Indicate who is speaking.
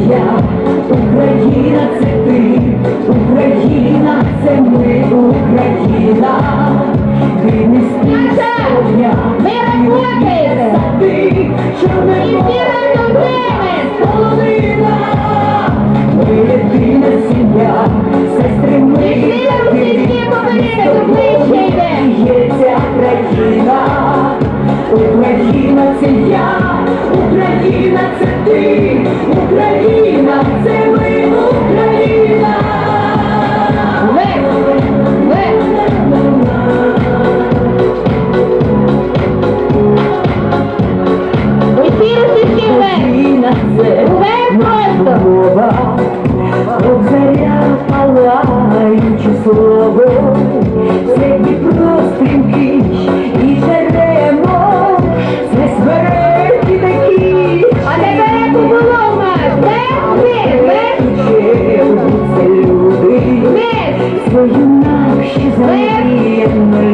Speaker 1: Я, Україна це ти, Україна це ми, Україна. Ти не стійся дня,
Speaker 2: Ви работаєте!
Speaker 1: ти,
Speaker 2: І всі разом з ними!
Speaker 1: половина. Ми єдина сім'я, сестри ми
Speaker 2: разом сільські повинні ближче йде.
Speaker 1: Є ця країна, Україна це Україна це ми, Україна.
Speaker 2: Ви! Ви! Усі російські!
Speaker 1: Україна це
Speaker 2: Ви просто!
Speaker 1: мова, от заря палаючи слово,
Speaker 2: Ви?
Speaker 1: Це люди